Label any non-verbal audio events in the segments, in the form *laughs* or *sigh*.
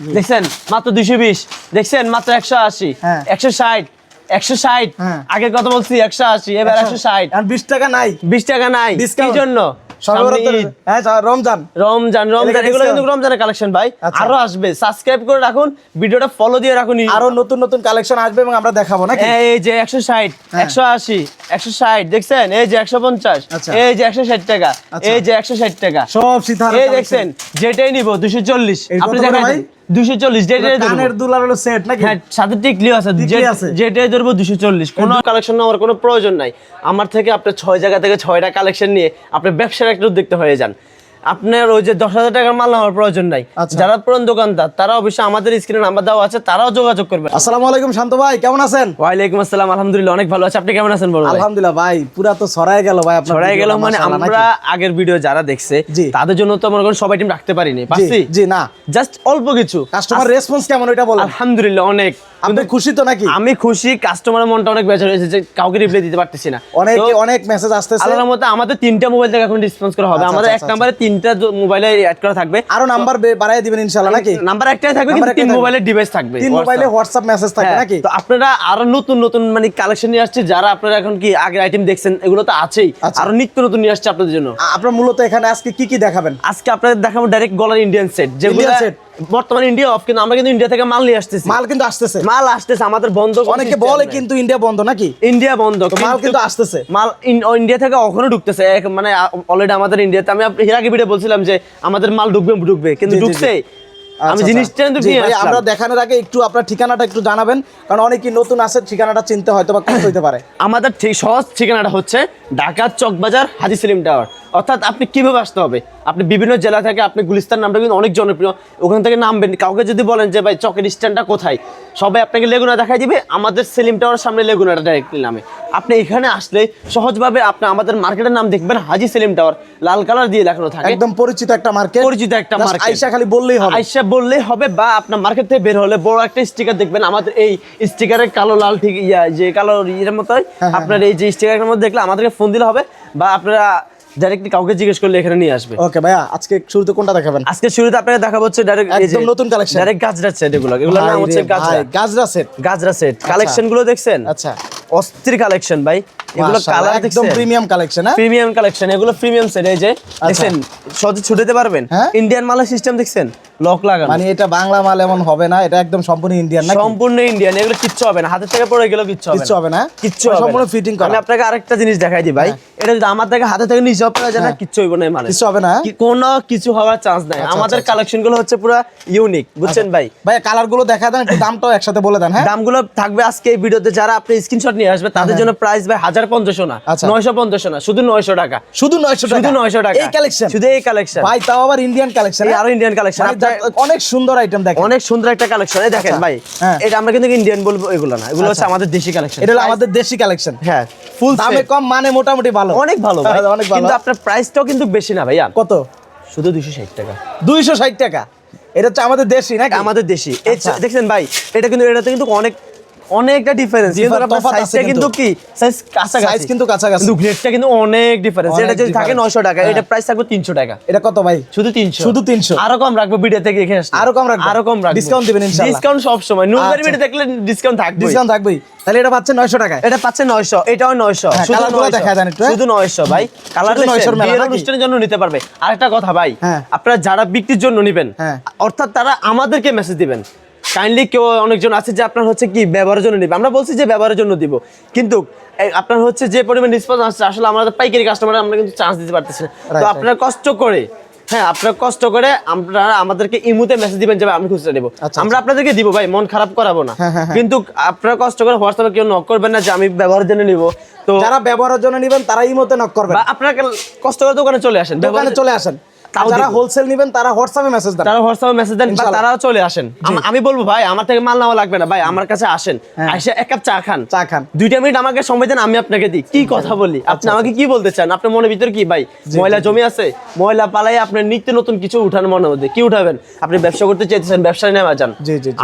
দেখছেন? মাত্র দুইশো বিশ। দেখছেন? মাত্র একশো আশি। হ্যাঁ। একশো ষাট। একশো ষাট। হ্যাঁ। আগে কত বলছি একশো আশি। এবার একশো ষাট। বিশ টাকা নাই। বিশ টাকা নাই। কি জন্য। হ্যাঁ স- রমজান। রমজান রমজান। এগুলো কিন্তু রমজানের কালেকশন ভাই। আচ্ছা। আরও আসবে। সাবস্ক্রাইব করে রাখুন। ভিডিওটা ফলো দিয়ে রাখুন আরও নতুন নতুন কালেকশন আসবে এবং আমরা দেখাবো নাকি? এই যে একশো ষাট। একশো আশি একশো ষাট। দেখছেন? এই যে একশো পঞ্চাশ। আচ্ছা। এই যে একশো ষাট টাকা। আচ্ছা। এই যে একশো ষাট টাকা। সব এই দেখছেন? যেটাই নিব দুশো চল্লিশ। আপনি দেখাই ভাই? দুশো চল্লিশ যেটাই ধরবো কানের দুলার হলো সেট নাকি সাথে টিকলি যে- আছে। যেটাই ধরবো দুশো চল্লিশ কোনো কালেকশন নেওয়ার কোনো প্রয়োজন নাই আমার থেকে আপনার ছয় জায়গা থেকে ছয়টা কালেকশন নিয়ে আপনি ব্যবসার একটা উদ্যোক্তা হয়ে যান আপনার ওই যে দশ হাজার টাকার মাল নেওয়ার প্রয়োজন নাই। আচ্ছা। যারা পুরান দোকানদার তারা অবশ্যই আমাদের স্ক্রিনে নাম্বার দেওয়া আছে তারাও যোগাযোগ করবে আসসালামু আলাইকুম শান্ত ভাই কেমন আছেন? ওয়ালাইকুম আসসালাম আলহামদুলিল্লাহ অনেক ভালো আছে। আপনি কেমন আছেন বলুন আলহামদুলিল্লাহ ভাই পুরা তো ছড়ায় গেল ভাই আপনার ছড়াই গেল মানে আমরা আগের ভিডিও যারা দেখছে তাদের জন্য তো করেন সবাই টিম রাখতে পারিনি। জি পারছি জি না। জাস্ট অল্প কিছু। কাস্টমার রেসপন্স কেমন ওইটা বলেন। আলহামদুলিল্লাহ অনেক। আপনি খুশি তো নাকি? আমি খুশি কাস্টমারের মনটা অনেক হয়েছে যে কাউকে রিপ্লাই দিতে পারতেছি না। অনেক অনেক মেসেজ আসতেছে। আল্লাহর মতে আমাদের তিনটা মোবাইল থেকে এখন রেসপন্স করা হবে। আচ্ছা, আমাদের এক আচ্ছা, নম্বরে তিনটা মোবাইলে অ্যাড করা থাকবে। আরও নাম্বার বাড়াই দিবেন ইনশাআল্লাহ নাকি? নাম্বার একটাই থাকবে কিন্তু তিন মোবাইলের ডিভাইস থাকবে। তিন মোবাইলে হোয়াটসঅ্যাপ মেসেজ থাকবে হ্যাঁ, নাকি? তো আপনারা আরও নতুন নতুন মানে কালেকশন নিয়ে আসছে যারা আপনারা এখন কি আগের আইটেম দেখছেন এগুলো তো আছেই। আচ্ছা। আরও নিত্য নতুন নিয়ে আসছে আপনাদের জন্য। আপনার মূলত এখানে আজকে কি কি দেখাবেন? আজকে আপনাদের দেখাবো ডাইরেক্ট গলার ইন্ডিয়ান সেট যেগুলো বর্তমানে ইন্ডিয়া অফ কিন্তু আমরা কিন্তু ইন্ডিয়া থেকে মাল নিয়ে আসতেছি। মাল কিন্তু আসতেছে। মাল আসতেছে আমাদের বন্ধ অনেকে বলে কিন্তু ইন্ডিয়া বন্ধ নাকি? ইন্ডিয়া বন্ধ মাল কিন্তু আসতেছে। মাল ইন্ডিয়া থেকে ওখানে ঢুকতেছে। মানে অলরেডি আমাদের ইন্ডিয়াতে আমি এর ভিডিও বলছিলাম যে আমাদের মাল ঢুকবে ঢুকবে কিন্তু। ঢুকছে। আমি আচ্ছা, জিনিসটা কিন্তু জি, নিয়ে আমরা দেখানোর আগে একটু আপনার ঠিকানাটা একটু জানাবেন কারণ অনেকেই নতুন আছে ঠিকানাটা চিনতে হয়তো বা কষ্ট হইতে পারে। আমাদের ঠিক সহজ ঠিকানাটা হচ্ছে ঢাকা চকবাজার হাজি সেলিম টাওয়ার অর্থাৎ আপনি কীভাবে আসতে হবে? আপনি বিভিন্ন জেলা থেকে আপনি গুলিস্তান নামটা কিন্তু অনেক জনপ্রিয়। ওখান থেকে নামবেন। কাউকে যদি বলেন যে ভাই চকের স্ট্যান্ডটা কোথায়? সবাই আপনাকে লেগুনা দেখাই দিবে। আমাদের সেলিম টাওয়ার সামনে লেগুনাটা ডাইরেক্টলি নামে। আপনি এখানে আসলে সহজভাবে আপনি আমাদের মার্কেটের নাম দেখবেন হাজি সেলিম টাওয়ার। লাল কালার দিয়ে লেখানো থাকে। একদম পরিচিত একটা মার্কেট। পরিচিত একটা market। আইসা খালি বললেই হবে। আইসা বললেই হবে বা আপনার মার্কেট থেকে বের হলে বড় একটা স্টিকার দেখবেন। আমাদের এই স্টিকারের কালো লাল ঠিক ইয়া যে কালো ইয়ের মতোই হ্যাঁ, আপনার এই যে স্টিকারের মধ্যে দেখলে আমাদেরকে ফোন দিলে হবে। বা আপনারা ডাইরেক্টলি কাউকে জিজ্ঞেস করলে এখানে নিয়ে আসবে। ওকে ভাইয়া আজকে শুরুতে কোনটা দেখাবেন? আজকে শুরুতে আপনাকে দেখাবো হচ্ছে ডাইরেক্ট একদম নতুন কালেকশন ডাইরেক্ট গাজরা সেট এগুলো। এগুলো নাম হচ্ছে গাজরা। গাজরা সেট গাজরা সেট কালেকশনগুলো দেখছেন? আচ্ছা। অস্থির কালেকশন ভাই। এগুলো কালার একদম প্রিমিয়াম কালেকশন হ্যাঁ? প্রিমিয়াম কালেকশন এগুলো প্রিমিয়াম সেট এই যে দেখছেন সহজে ছুটাতে পারবেন? ইন্ডিয়ান মালা সিস্টেম দেখছেন? লক লাগানো। মানে এটা বাংলা মাল এমন হবে না এটা একদম সম্পূর্ণ ইন্ডিয়ান নাকি? সম্পূর্ণ ইন্ডিয়ান এগুলো কিচ্ছু হবে না। হাতের থেকে পড়ে গেলেও কিচ্ছু হবে কিচ্ছু হবে না? কিচ্ছু মানে সম্পূর্ণ ফিটিং করা। আমি আপনাকে আরেকটা জিনিস দেখাই দিই ভাই। এটা যদি আমার থেকে হাতে থেকে নিচে পড়ে যায় না হ্যাঁ। কিচ্ছু হইব না মানে কিচ্ছু হবে না? হ্যাঁ? কোনো কিছু হওয়ার চান্স নাই। আচ্ছা, আমাদের আচ্ছা, কালেকশনগুলো হচ্ছে পুরো ইউনিক বুঝছেন ভাই? ভাই কালারগুলো দেখা দেন একটু দামটাও একসাথে বলে দেন হ্যাঁ? দামগুলো থাকবে আজকে এই ভিডিওতে। যারা আপনি স্ক্রিনশট নিয়ে আসবে তাদের জন্য প্রাইস ভাই হাজার পঞ্চাশো না আচ্ছা। নয়শো পঞ্চাশো না শুধু নয়শো টাকা। শুধু 900 টাকা। শুধু নয়শো টাকা। এই কালেকশন শুধু এই কালেকশন ভাই তাও আবার ইন্ডিয়ান কালেকশন আরও ইন্ডিয়ান কালেকশন অনেক সুন্দর আইটেম দেখেন। অনেক সুন্দর একটা কালেকশন এই দেখেন আচ্ছা, ভাই হ্যাঁ। এটা আমরা কিন্তু ইন্ডিয়ান বলব এগুলো না এগুলো হচ্ছে আমাদের দেশি কালেকশন এটা আমাদের দেশি কালেকশন হ্যাঁ ফুল দামে কম মানে মোটামুটি ভালো। অনেক ভালো *laughs* অনেক ভালো। কিন্তু আপনার প্রাইসটাও কিন্তু বেশি না ভাইয়া। কত? শুধু দুইশো ষাট টাকা। দুইশো ষাট টাকা। এটা হচ্ছে আমাদের দেশি নাকি? আমাদের দেশি। আচ্ছা। দেখছেন ভাই এটা কিন্তু এটাতে কিন্তু অনেক অনেকটা ডিফারেন্স কিন্তু আপনার সাইজটা কিন্তু কি? সাইজ কাছাকাছি। Size কিন্তু কাছাকাছি। কিন্তু গ্রেডটা কিন্তু অনেক ডিফারেন্স এটা যদি থাকে difference। 900 টাকা হ্যাঁ। এটা প্রাইস থাকবে 300 টাকা। এটা কত ভাই? শুধু 300 শুধু 300 আরও কম রাখব ভিডিও থেকে এখানে আসলে। আরও কম রাখব? আরও কম রাখব। Discount দিবেন ইনশাআল্লাহ। ডিসকাউন্ট সব সময়। ভিডিও দেখলে ডিসকাউন্ট থাকবে ডিসকাউন্ট থাকবেই। তাহলে এটা পাচ্ছে 900 টাকায়। এটা পাচ্ছে 900 এটাও 900 হ্যাঁ, শুধু কালারগুলো 900 দেখা একটু, হ্যাঁ? শুধু 900 ভাই। কালার শুধু 900 মেলা অনুষ্ঠানের জন্য নিতে পারবে। আরেকটা কথা ভাই। আপনারা যারা বিক্রির জন্য নেবেন। অর্থাৎ তারা আমাদেরকে মেসেজ দিবেন। কাইন্ডলি কেউ অনেকজন আছে যে আপনার হচ্ছে কি ব্যবহারের জন্য নিবে। আমরা বলছি যে ব্যবহারের জন্য দিব। কিন্তু আপনার হচ্ছে যে পরিমাণ রেসপন্স আসছে আসলে আমাদের পাইকারি কাস্টমার আমরা কিন্তু চান্স দিতে পারতেছি না। তো. আপনারা কষ্ট করে হ্যাঁ আপনারা কষ্ট করে আপনারা আমাদেরকে ইমুতে মেসেজ দিবেন যে আমি খুচরা দেবো আচ্ছা, আমরা আপনাদেরকে দিব ভাই মন খারাপ করাবো না। হ্যাঁ, হ্যাঁ, হ্যাঁ। কিন্তু আপনারা কষ্ট করে হোয়াটসঅ্যাপে কেউ নক করবেন না যে আমি ব্যবহারের জন্য নিব। তো যারা ব্যবহারের জন্য নেবেন তারা ইমোতে নক করবেন। বা আপনারা কষ্ট করে দোকানে চলে আসেন। দোকানে চলে আসেন। যারা হোলসেল নেবেন তারা হোয়াটসঅ্যাপে মেসেজ দেন। তারা হোয়াটসঅ্যাপে মেসেজ দেন বা ইনশাআল্লাহ। চলে আসেন। আমি বলব ভাই আমার থেকে মাল নেওয়া লাগবে না। ভাই আমার কাছে আসেন। হ্যাঁ। এসে এক কাপ চা খান। চা খান। দুইটা মিনিট আমাকে সময় দেন আমি আপনাকে দিই। কি কথা বলি? আপনি আমাকে কি বলতে চান? আপনার মনের ভিতর কি ভাই? ময়লা জমি আছে ময়লা পালাই আপনার নিত্য নতুন কিছু উঠান মনের মধ্যে। কি উঠাবেন? আপনি ব্যবসা করতে চাইতেছেন ব্যবসায় নেওয়া যান।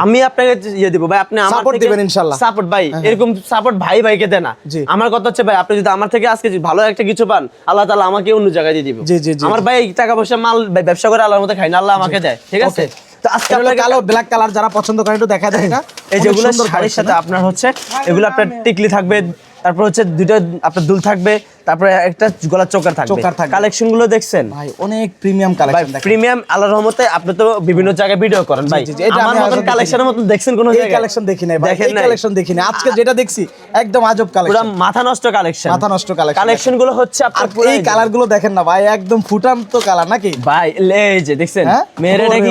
আমি আপনাকে ইয়ে দিব ভাই। আপনি আমার Support দিবেন ইনশাআল্লাহ। সাপোর্ট ভাই এরকম সাপোর্ট ভাই ভাইকে দেন না। আমার কথা হচ্ছে ভাই আপনি যদি আমার থেকে আজকে ভালো একটা কিছু পান আল্লাহ তাআলা আমাকে অন্য জায়গায় দিয়ে দিব। জি, জি, জি, আমার ভাই টাকা পয়সা মাল ব্যবসা করে আল্লাহর মতো খাই না আল্লাহ আমাকে দেয় ঠিক আছে? তো আজকে আপনাকে কালো ব্ল্যাক কালার যারা পছন্দ করে একটু দেখা যায় না। এই যেগুলো শাড়ির সাথে আপনার হচ্ছে এগুলো আপনার টিকলি থাকবে তারপর হচ্ছে দুটো আপনার দুল থাকবে তারপরে একটা গলার চোকার থাকবে। চোকার থাকবে। কালেকশনগুলো দেখছেন? ভাই অনেক প্রিমিয়াম কালেকশন দেখেন। প্রিমিয়াম আল্লাহর রহমতে আপনি তো বিভিন্ন জায়গায় ভিডিও করেন ভাই। আমার আমি মতন কালেকশনের মতন দেখছেন কোন জায়গায়? কালেকশন দেখি নাই ভাই এই কালেকশন দেখি নাই। আজকে যেটা দেখছি একদম আজব কালেকশন পুরো মাথা নষ্ট কালেকশন মাথা নষ্ট collection কালেকশনগুলো হচ্ছে আপনার এই কালারগুলো দেখেন না ভাই একদম ফুটান্ত কালার নাকি? ভাই এই যে দেখছেন? মেরে নাকি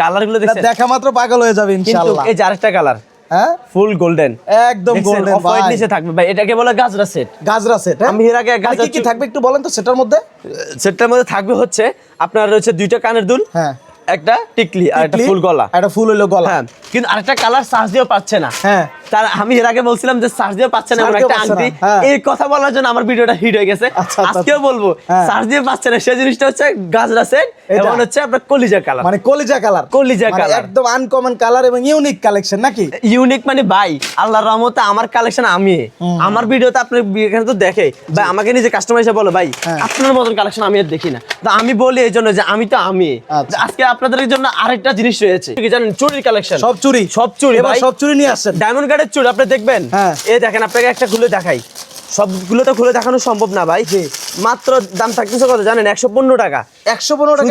কালারগুলো দেখছেন? দেখা মাত্র পাগল হয়ে যাবে কিন্তু ইনশাআল্লাহ। এই যে আরেকটা কালার হ্যাঁ? ফুল গোল্ডেন একদম গোল্ডেন ভাই। হোয়াইট নিচে থাকবে। ভাই এটাকে বলে গাজরা সেট গাজরা সেট আমি এর আগে কি গাজরা কি থাকবে একটু বলেন তো সেটার মধ্যে? সেটটার মধ্যে থাকবে হচ্ছে আপনার রয়েছে দুইটা কানের দুল হ্যাঁ। একটা টিকলি আর একটা ফুল গলা। একটা ফুল হইল গলা। হ্যাঁ কিন্তু আরেকটা কালার সার্চ দিয়েও পাচ্ছে না। হ্যাঁ। তার আমি এর আগে বলছিলাম যে সার্চ দিয়ে পাচ্ছে না এমন একটা পাচ্ছে আংটি। হ্যাঁ। এই কথা বলার জন্য আমার ভিডিওটা হিট হয়ে গেছে। আচ্ছা, আচ্ছা, আজকেও বলব হ্যাঁ। সার্চ দিয়ে পাচ্ছে না সেই জিনিসটা হচ্ছে গাজরা সেট? এবং হচ্ছে আপনার কলিজা কালার মানে কলিজা কালার কলিজা colour। একদম আনকমন কালার এবং ইউনিক কালেকশন নাকি? ইউনিক মানে ভাই আল্লাহর রহমতে আমার কালেকশন আমি। আমার ভিডিওতে আপনি এখানে তো দেখে। ভাই আমাকে নিজে কাস্টমার হিসেবে বলো ভাই হ্যাঁ। আপনার মতন কালেকশন আমি আর দেখি না। তো আমি বলি এই জন্য যে আমি তো আমি। আচ্ছা। আজকে আপনাদের জন্য আরেকটা জিনিস রয়েছে। কি জানেন চুরির কালেকশন সব চুরি। সব চুরি ভাই। সব চুরি নিয়ে আসছেন। ডায়মন্ড কার্ডের চুড়ি আপনি দেখবেন? হ্যাঁ। এই দেখেন আপনাকে একটা খুলে দেখাই। সবগুলো তো খুলে দেখানো সম্ভব না ভাই। মাত্র দাম থাকতেছে কত জানেন? একশো পনেরো টাকা। একশো পনেরো টাকা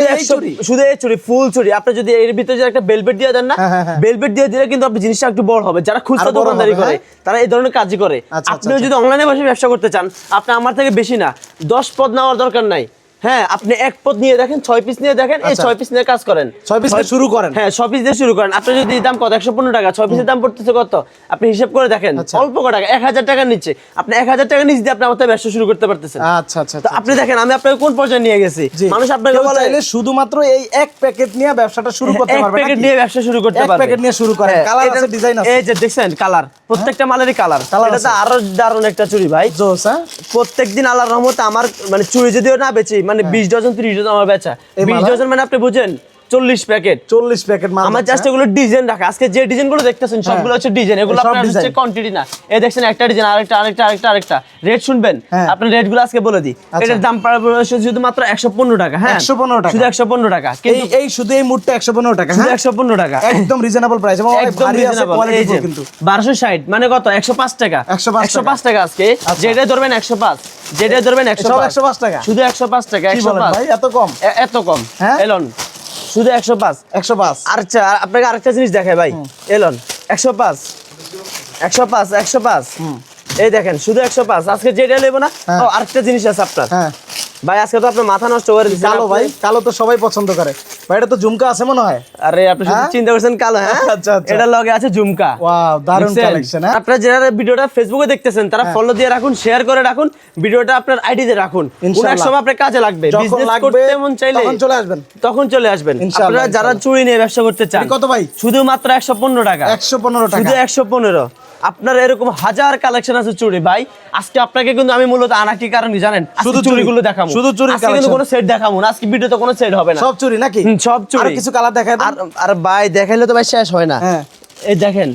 শুধু এই চুরি চুরি ফুল চুরি আপনি যদি এর ভিতরে যদি একটা বেলবেট দিয়ে দেন না হ্যাঁ, হ্যাঁ, হ্যাঁ। বেলবেট দিয়ে দিলে কিন্তু আপনি জিনিসটা একটু বড় হবে। যারা খুচরা দোকানদারি করে। তারা এই ধরনের কাজই করে। আপনি আচ্ছা, যদি অনলাইনে বসে ব্যবসা করতে চান আপনি আমার থেকে বেশি না। দশ পদ নেওয়ার দরকার নাই। হ্যাঁ আপনি এক পদ নিয়ে দেখেন ছয় পিস নিয়ে দেখেন এই আচ্ছা। ছয় পিস নিয়ে কাজ করেন। ছয় দিয়ে শুরু করেন। হ্যাঁ ছয় পিস দিয়ে শুরু করেন। আপনি যদি দাম কত? একশো পনেরো টাকা। ছয় পিসের দাম পড়তেছে কত? আপনি হিসাব করে দেখেন আচ্ছা। অল্প কত টাকা এক হাজার টাকার নিচে। আপনি এক হাজার নিচে দিয়ে আপনি আমার ব্যবসা শুরু করতে পারতেছেন। আচ্ছা আচ্ছা তো আপনি দেখেন আমি আপনাকে কোন পর্যায়ে নিয়ে গেছি? মানুষ আপনাকে বলে শুধুমাত্র এই এক প্যাকেট নিয়ে ব্যবসাটা শুরু করতে এক পারবে প্যাকেট নিয়ে ব্যবসা শুরু করতে এক পারবে। প্যাকেট নিয়ে শুরু করেন। হ্যাঁ, কালার আছে ডিজাইন আছে। এই যে দেখছেন কালার প্রত্যেকটা মালেরই কালার এটা তো আরও দারুণ একটা চুরি ভাই। জোস হ্যাঁ? প্রত্যেকদিন আল্লাহর রহমতে আমার মানে চুরি যদিও না বেচি মানে বিশ ডজন ত্রিশ ডজন আমার বেচা বিশ হ্যাঁ? ডজন মানে আপনি বুঝেন চল্লিশ প্যাকেট। চল্লিশ প্যাকেট আমার জাস্ট এগুলো ডিজাইন রাখা। আজকে যে ডিজাইনগুলো দেখতেছেন সবগুলো হচ্ছে ডিজাইন এগুলো হ্যাঁ। আপনার হচ্ছে কোয়ান্টিটি না। এই দেখছেন একটা ডিজাইন আরেকটা আরেকটা আরেকটা আরেকটা। রেট শুনবেন? হ্যাঁ। আপনার রেটগুলো আজকে বলে দিই। আচ্ছা। এটার দাম শুধু মাত্র একশো পনেরো টাকা হ্যাঁ? 115 টাকা। শুধু একশো পনেরো টাকা। কিন্তু এই শুধু এই মুডটা একশো পনেরো টাকা শুধু হ্যাঁ? একশো পনেরো টাকা। একদম রিজনেবল প্রাইস এবং একদম কোয়ালিটি এই যে বারোশো ষাট মানে কত? একশো পাঁচ টাকা। 105 একশো পাঁচ টাকা আজকে। আচ্ছা। যেটা ধরবেন একশো পাঁচ। যেটা ধরবেন একশো সব পাঁচ টাকা? শুধু একশো পাঁচ টাকা একশো পাঁচ। এত কম? এত কম। হ্যাঁ? এলন শুধু একশো পাঁচ। একশো পাঁচ। আচ্ছা আর আপনাকে আরেকটা জিনিস দেখায় ভাই। এলন একশো পাঁচ। একশো পাঁচ একশো পাঁচ। এই দেখেন শুধু একশো পাঁচ। আজকে যেটা নেব না হ্যাঁ। আরেকটা জিনিস আছে আপনার। হ্যাঁ। ভাই আজকে তো আপনার মাথা নষ্ট করে কালো ভাই কালো তো সবাই পছন্দ করে। ভাই এটা তো ঝুমকা আছে মনে হয়? আরে আপনি শুধু হ্যাঁ? চিন্তা করছেন কালো হ্যাঁ? আচ্ছা, আচ্ছা। এটা লগে আছে ঝুমকা। ওয়াও দারুণ কালেকশন হ্যাঁ? আপনারা যারা ভিডিওটা ফেসবুকে দেখতেছেন তারা ফলো দিয়ে রাখুন শেয়ার করে রাখুন ভিডিওটা আপনার আইডিতে রাখুন। ইনশাআল্লাহ। সময় আপনার কাজে লাগবে। বিজনেস করতে মন চাইলে তখন চলে আসবেন। তখন চলে আসবেন। আপনারা যারা চুরি নিয়ে ব্যবসা করতে চান কত ভাই? শুধুমাত্র একশো পনেরো টাকা। একশো পনেরো টাকা। শুধু একশো পনেরো। আপনার এরকম হাজার কালেকশন আছে চুড়ি ভাই আজকে আপনাকে কিন্তু আমি মূলত আনা কি কারণ জানেন শুধু শুধু চুড়ি। দেখাবো শুধু চুড়ির আজকে কিন্তু কোনো সেট দেখাবো না আজকে ভিডিওতে কোনো সেট হবে না। সব চুরি নাকি? সব চুরি। আর কিছু কালার দেখায় আর আর ভাই দেখাইলে তো ভাই শেষ হয় না। হ্যাঁ। এই দেখেন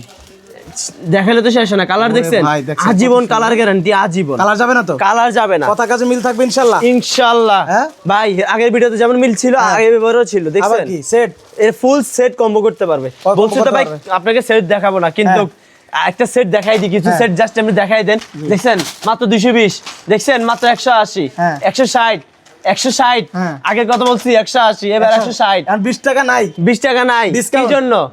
দেখাইলে তো শেষ হয় না। কালার দেখছেন? আজীবন কালার গ্যারান্টি আজীবন। কালার যাবে না তো? কালার যাবে না। কথা কাজে মিল থাকবে ইনশাল্লাহ। ইনশাআল্লাহ হ্যাঁ? ভাই আগের ভিডিওতে যেমন মিল ছিল আগের ভিডিওও ছিল দেখছেন? কি? সেট এর ফুল সেট কম্বো করতে পারবে। বলছি তো ভাই আপনাকে সেট দেখাবো না কিন্তু একটা সেট দেখাই দিই কিছু হ্যাঁ। সেট জাস্ট আমি দেখাই দেন। দেখছেন? মাত্র দুইশো বিশ। দেখছেন? মাত্র একশো আশি। হ্যাঁ। একশো ষাট। একশো ষাট। আগের কথা বলছি একশো আশি। এবার একশো ষাট। আর বিশ টাকা নাই। বিশ টাকা নাই। কি জন্য।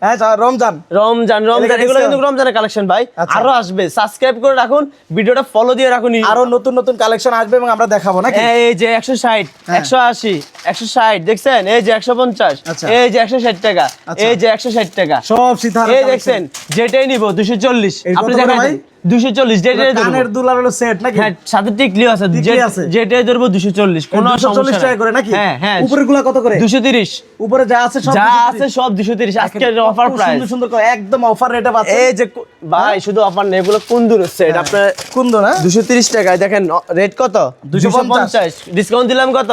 হ্যাঁ চ- রমজান। রমজান রমজান। এগুলো কিন্তু রমজানের কালেকশন ভাই। আচ্ছা। আরও আসবে। সাবস্ক্রাইব করে রাখুন ভিডিওটা ফলো দিয়ে রাখুন আরও নতুন নতুন কালেকশন আসবে এবং আমরা দেখাবো নাকি? এই যে একশো ষাট হ্যাঁ। একশো আশি একশো ষাট দেখছেন? এই যে একশো পঞ্চাশ আচ্ছা। এই যে একশো ষাট টাকা আচ্ছা। এই যে একশো ষাট টাকা। সব সিতার এই দেখছেন যেটাই নিব দুশো চল্লিশ। আপনি দেখাই ভাই? দুশো চল্লিশ যেটাই কানের দুলার হলো সেট নাকি? হ্যাঁ সাথে টিকলিও আছে। যেটাই ধরবো দুশো চল্লিশ কোনো চল্লিশ সমস্যা টাকা করে নাকি? হ্যাঁ হ্যাঁ। কত করে? দুশো তিরিশ। উপরে যা আছে সব যা আছে সব দুশো তিরিশ আজকে অফার প্রাইস সুন্দর সুন্দর করে একদম অফার রেটে এই যে ভাই শুধু অফার নেই এগুলো কোন দূর এটা আপনার কুন্দ না দুশো তিরিশ টাকায় দেখেন রেট কত? 250 দুশো পঞ্চাশ। ডিসকাউন্ট দিলাম কত?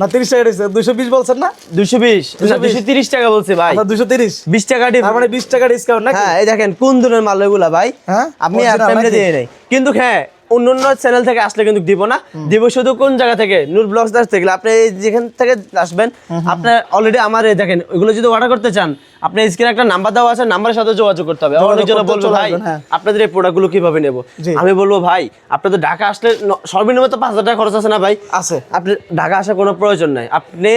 না তিরিশ টাকা দিচ্ছে দুশো বিশ বলছেন না? দুশো বিশ। 220 দুশো তিরিশ টাকা বলছে ভাই। আচ্ছা দুশো তিরিশ। বিশ টাকা মানে বিশ টাকা ডিসকাউন্ট নাকি? হ্যাঁ এই দেখেন কোন দূরের মাল এগুলা ভাই। হ্যাঁ? আপনি? দিয়ে নেই কিন্তু হ্যাঁ অন্য অন্য চ্যানেল থেকে আসলে কিন্তু দিব না। দিব শুধু কোন জায়গা থেকে? নূর ব্লগস আসতে গেলে আপনি যেখান থেকে আসবেন আপনার অলরেডি আমার দেখেন ওইগুলো যদি অর্ডার করতে চান আপনি স্ক্রিনে একটা নাম্বার দেওয়া আছে নাম্বারের সাথে যোগাযোগ করতে হবে। অনেকজন বলব ভাই হ্যাঁ। আপনাদের এই প্রোডাক্টগুলো কীভাবে নেব? আমি বলব ভাই আপনাদের ঢাকা আসলে সর্বনিম্ন তো পাঁচ হাজার টাকা খরচ আছে না ভাই? আছে। আপনি ঢাকা আসার কোনো প্রয়োজন নাই। আপনি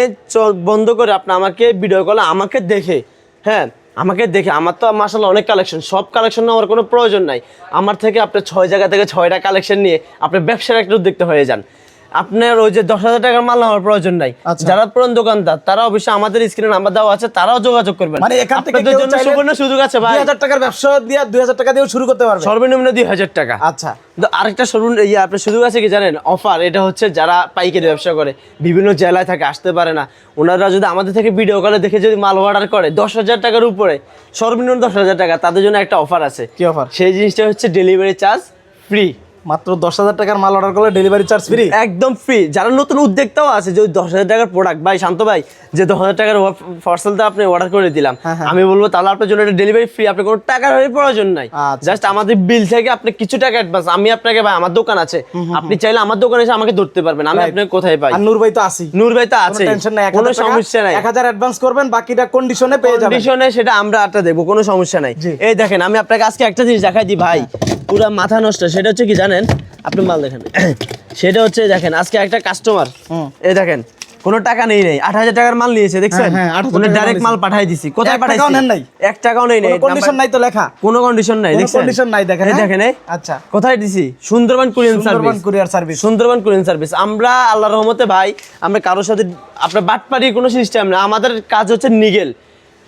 বন্ধ করে আপনি আমাকে ভিডিও কলে আমাকে দেখে হ্যাঁ আমাকে দেখে আমার তো মাসাল্লাহ অনেক কালেকশন সব কালেকশন নেওয়ার কোনো প্রয়োজন নাই। আমার থেকে আপনি ছয় জায়গা থেকে ছয়টা কালেকশন নিয়ে আপনি ব্যবসার একটা উদ্যোগ হয়ে যান। আপনার ওই যে দশ হাজার টাকার মাল নেওয়ার প্রয়োজন নাই। আচ্ছা। যারা পুরান দোকানদার তারা অবশ্যই আমাদের স্ক্রিনে নাম্বার দেওয়া আছে তারাও যোগাযোগ করবেন। মানে এখান থেকে জন্য সুবর্ণ সুযোগ আছে ভাই। হাজার টাকার ব্যবসা দিয়ে দুই হাজার টাকা দিয়েও শুরু করতে পারবে। সর্বনিম্ন দুই হাজার টাকা। আচ্ছা। আরেকটা সর্বন ইয়ে আপনার সুযোগ আছে কি জানেন? অফার এটা হচ্ছে যারা পাইকারি ব্যবসা করে বিভিন্ন জেলায় থাকে আসতে পারে না। ওনারা যদি আমাদের থেকে ভিডিও কলে দেখে যদি মাল অর্ডার করে দশ হাজার টাকার উপরে সর্বনিম্ন দশ হাজার টাকা তাদের জন্য একটা অফার আছে। কি অফার সেই জিনিসটা হচ্ছে ডেলিভারি চার্জ ফ্রি মাত্র দশ হাজার টাকার মাল অর্ডার করলে ডেলিভারি চার্জ ফ্রি একদম ফ্রি যারা নতুন উদ্যোক্তাও আছে যে ওই দশ হাজার টাকার প্রোডাক্ট ভাই শান্ত ভাই যে দশ হাজার টাকার পার্সেলটা আপনি অর্ডার করে দিলাম হ্যাঁ, হ্যাঁ। আমি বলব তাহলে আপনার জন্য ডেলিভারি ফ্রি আপনি কোনো টাকার প্রয়োজন নাই। আচ্ছা, জাস্ট আমাদের বিল থেকে আপনি কিছু টাকা অ্যাডভান্স আমি আপনাকে ভাই আমার দোকান আছে। আপনি চাইলে আমার দোকানে এসে আমাকে ধরতে পারবেন আমি আপনাকে কোথায় পাই? নূর ভাই তো আসি নূর ভাই তো আছে টেনশন নাই কোনো সমস্যা নাই। এক হাজার অ্যাডভান্স করবেন বাকিটা কন্ডিশনে পেয়ে যাবেন। কন্ডিশনে সেটা আমরা আটটা দেবো কোনো সমস্যা নাই। এই দেখেন আমি আপনাকে আজকে একটা জিনিস দেখাই দিই ভাই। পুরো মাথা নষ্ট। সেটা হচ্ছে কি জানেন? আপনি মাল দেখেন। সেটা হচ্ছে দেখেন আজকে একটা কাস্টমার এই দেখেন কোনো টাকা নেই নেই। আট হাজার টাকার মাল নিয়েছে দেখছেন? হ্যাঁ, হ্যাঁ, 8,000 উনি ডাইরেক্ট মাল পাঠাই দিছি। কোথায় পাঠাইছি? নাই? এক টাকাও নেই নেই কন্ডিশন নাই তো লেখা। কোনো কন্ডিশন নাই দেখছেন? condition নাই দেখেন, এই হ্যাঁ? দেখেন এই। আচ্ছা। কোথায় দিছি? Sundarban Sundarban service. Courier service. Sundarban courier service. আমরা আল্লাহর রহমতে ভাই আমরা কারোর সাথে আপনার বাটপাড়ি কোনো সিস্টেম না আমাদের কাজ হচ্ছে নিগেল।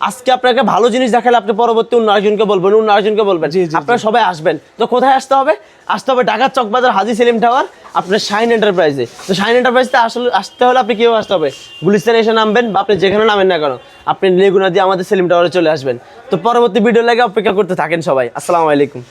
আজকে আপনাকে ভালো জিনিস দেখালে আপনি পরবর্তী অন্য আরেকজনকে বলবেন অন্য আরেকজনকে বলবেন। আপনারা সবাই আসবেন। তো কোথায় আসতে হবে? আসতে হবে ঢাকার চকবাজার হাজি সেলিম টাওয়ার আপনার শাইন এন্টারপ্রাইজে তো শাইন এন্টারপ্রাইজে আসলে আসতে হলে আপনি কীভাবে আসতে হবে? গুলিস্তানে এসে নামবেন বা আপনি যেখানে নামেন না কেন আপনি লেগুনা দিয়ে আমাদের সেলিম টাওয়ারে চলে আসবেন। তো পরবর্তী ভিডিও লাগে অপেক্ষা করতে থাকেন সবাই। আসসালামু আলাইকুম।